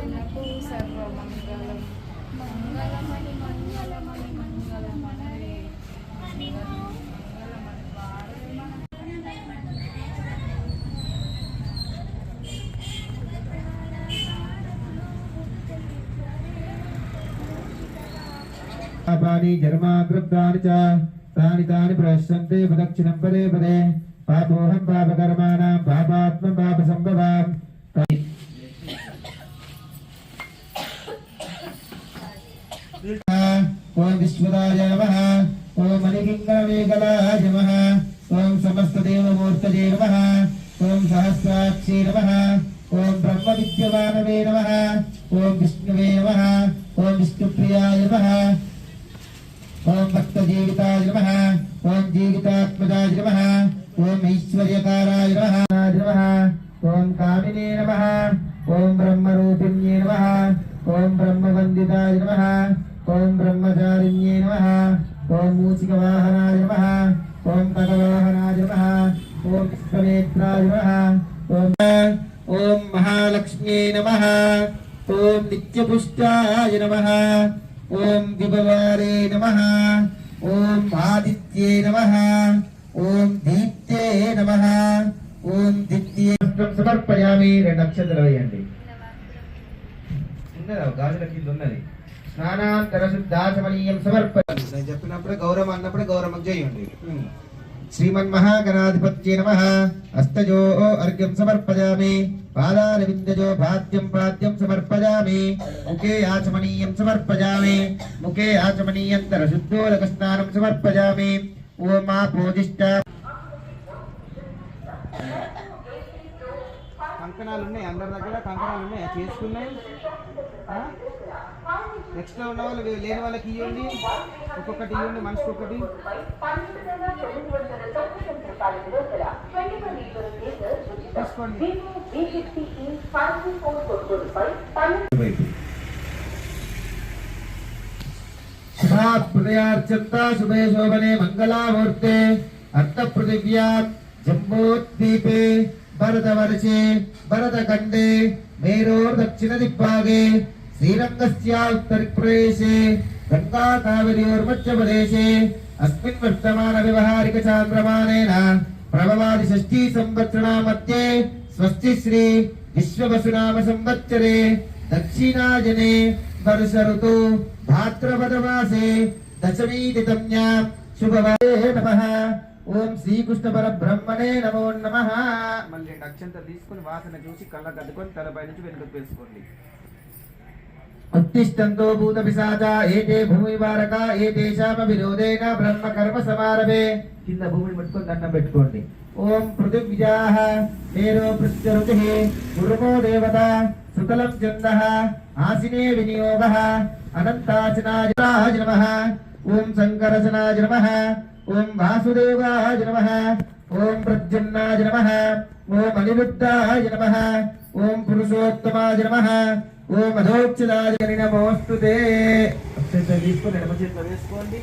కీర్తనకు సర్వమంగళం మంగళమణి మంగళమణి మంగళమణి మంగళమణి వాడే మన పాపాని జన్మాకృతాని చ తాని తాని ప్రశ్యంతే ప్రదక్షిణం పదే పదే పాపోహం పాపకర్మాణం పాపాత్మ పాప సంభవాం ओम विश्वदाय नमः ओम मणिकिङ्कणवेकलाय नमः ओम समस्तदेवमूर्तये नमः ओम सहस्राक्षे नमः ओम ब्रह्मविद्यवानवे नमः ओम विष्णुवे नमः ओम विष्णुप्रियाय नमः ओम भक्तजीविताय नमः ओम जीवितात्मजाय नमः ओम ऐश्वर्यकाराय नमः ओम कामिने नमः ओम ब्रह्मरूपिण्ये नमः ओम ब्रह्मवन्दिताय नमः ఓం బ్రహ్మచారిణ్యే నమ. ఓం మూచిక వాహనాయ నమ. ఓం పదవాహనాయ నమ. ఓం విశ్వనేత్రాయ నమ. ఓం ఓం మహాలక్ష్మ్యే నమ. ఓం నిత్యపుష్టాయ నమ. ఓం విభవారే నమ. ఓం ఆదిత్యే నమ. ఓం దీప్తే నమ. ఓం దిత్యే. సమర్పయామి రెండు అక్షతలు వేయండి. ఉన్నదా గాజుల కింద ఉన్నది. స్నానాంతర శుద్ధాచమనీయం సమర్ప నేను చెప్పినప్పుడే గౌరవం అన్నప్పుడు గౌరవం చేయండి. శ్రీమన్ మహాగణాధిపత్యే నమ. అస్తజో అర్ఘ్యం సమర్పయామి పాదాల విందజో పాద్యం పాద్యం సమర్పయామి ముఖే ఆచమనీయం సమర్పయామి ముఖే ఆచమనీయంతర శుద్ధోలక స్నానం సమర్పయామి ఓ మా పూజిష్ట కంకణాలు ఉన్నాయి అందరి దగ్గర కంకణాలు ఉన్నాయి చేసుకున్నాయి నెక్స్ట్ ఉన్న వాళ్ళు లేని వాళ్ళకి ఇవ్వండి ఒక్కొక్కటి ఇవ్వండి మనిషికి ఒకటి తీసుకోండి శుభాప్రదయార్చంత శుభే శోభనే మంగళామూర్తే అర్థపృథివ్యా జంబోద్వీపే భరతవర్షే భరతఖండే మేరోర్ దక్షిణ దిగ్భాగే శ్రీరంగస్య ఉత్తరప్రదేశే గంగా కావేర్యోర్మధ్యప్రదేశే అస్మిన్ వర్తమాన వ్యవహారిక చాంద్రమానేన ప్రభవాది షష్ఠీ సంవత్సరా మధ్యే స్వస్తి శ్రీ విశ్వవసునామ సంవత్సరే దక్షిణాజనే వర్ష ఋతు భాద్రపదమాసే దశమీ తిథమ్యా శుభవే నమః ఓం శ్రీకృష్ణ పరబ్రహ్మణే నమో నమః. మళ్ళీ రెండు అక్షంతలు తీసుకుని వాసన చూసి కళ్ళ కద్దుకొని తలపై నుంచి వెనుకకు వేసుకోండి. ఉత్తిష్టంతో భూత పిశాచ ఏతే భూమి వారక ఏతేషామ విరోధేన బ్రహ్మ కర్మ సమారభే. కింద భూమిని పట్టుకొని దండం పెట్టుకోండి. ఓం పృథివ్యాః మేరో పృథ్వరుతి గురుమో దేవత సుతలం చందః ఆసినే వినియోగः అనంతాచనాయ నమః. ఓం శంకరచనాయ నమః. ఓం వాసుదేవాయ నమ. ఓం ప్రద్యుమ్నాయ నమ. ఓం అనిరుద్ధాయ నమ. ఓం పురుషోత్తమాయ నమ. ఓం అధోక్షదాయ నమోస్తుతే తీసుకొని ఎడమ చేతిలో వేసుకోండి.